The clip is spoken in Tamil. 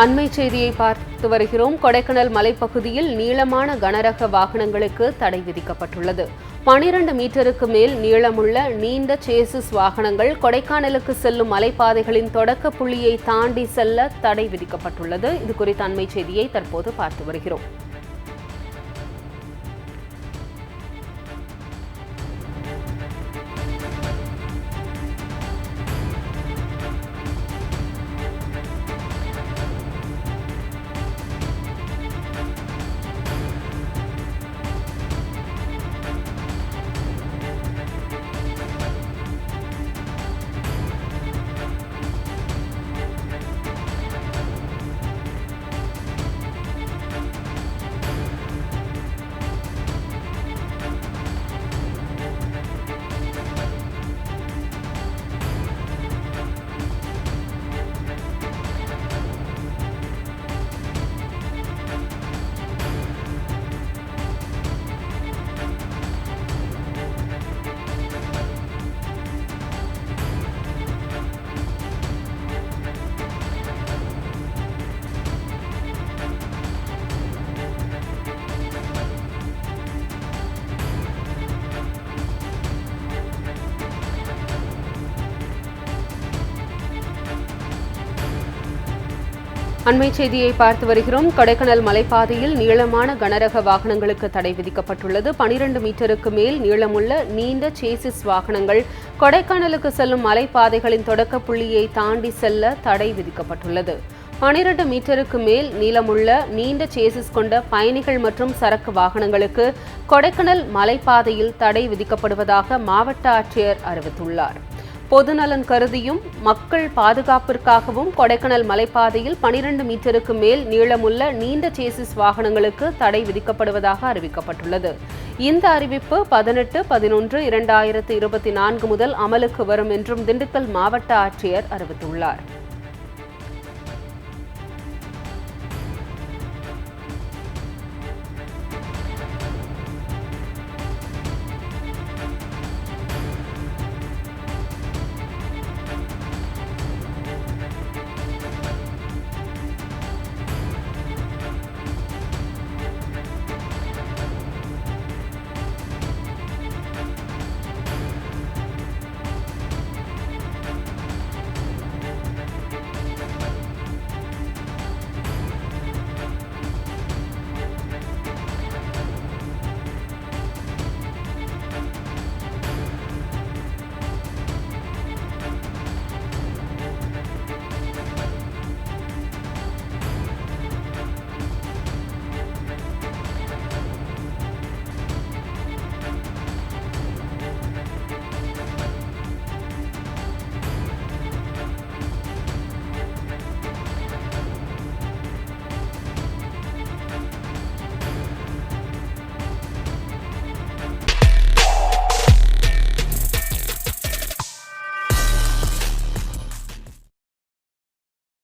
அண்மை செய்தியை பார்த்து வருகிறோம். கொடைக்கானல் மலைப்பகுதியில் நீளமான கனரக வாகனங்களுக்கு தடை விதிக்கப்பட்டுள்ளது. பனிரெண்டு மீட்டருக்கு மேல் நீளமுள்ள நீண்ட சேசிஸ் வாகனங்கள் கொடைக்கானலுக்கு செல்லும் மலைப்பாதைகளின் தொடக்க புள்ளியை தாண்டி செல்ல தடை விதிக்கப்பட்டுள்ளது. இது குறித்த அண்மை செய்தியை தற்போது பார்த்து வருகிறோம். அண்மை செய்தியை பார்த்து வருகிறோம். கொடைக்கானல் மலைப்பாதையில் நீளமான கனரக வாகனங்களுக்கு தடை விதிக்கப்பட்டுள்ளது. பனிரெண்டு மீட்டருக்கு மேல் நீளமுள்ள நீண்ட சேசிஸ் வாகனங்கள் கொடைக்கானலுக்கு செல்லும் மலைப்பாதைகளின் தொடக்க புள்ளியை தாண்டி செல்ல தடை விதிக்கப்பட்டுள்ளது. பனிரெண்டு மீட்டருக்கு மேல் நீளமுள்ள நீண்ட சேசிஸ் கொண்ட பயணிகள் மற்றும் சரக்கு வாகனங்களுக்கு கொடைக்கானல் மலைப்பாதையில் தடை விதிக்கப்படுவதாக மாவட்ட ஆட்சியர் அறிவித்துள்ளார். பொதுநலன் கருதியும் மக்கள் பாதுகாப்பிற்காகவும் கொடைக்கானல் மலைப்பாதையில் பனிரெண்டு மீட்டருக்கு மேல் நீளமுள்ள நீண்ட சேசிஸ் வாகனங்களுக்கு தடை விதிக்கப்படுவதாக அறிவிக்கப்பட்டுள்ளது. இந்த அறிவிப்பு பதினெட்டு பதினொன்று இரண்டாயிரத்து இருபத்தி நான்கு முதல் அமலுக்கு வரும் என்றும் திண்டுக்கல் மாவட்ட ஆட்சியர் அறிவித்துள்ளார்.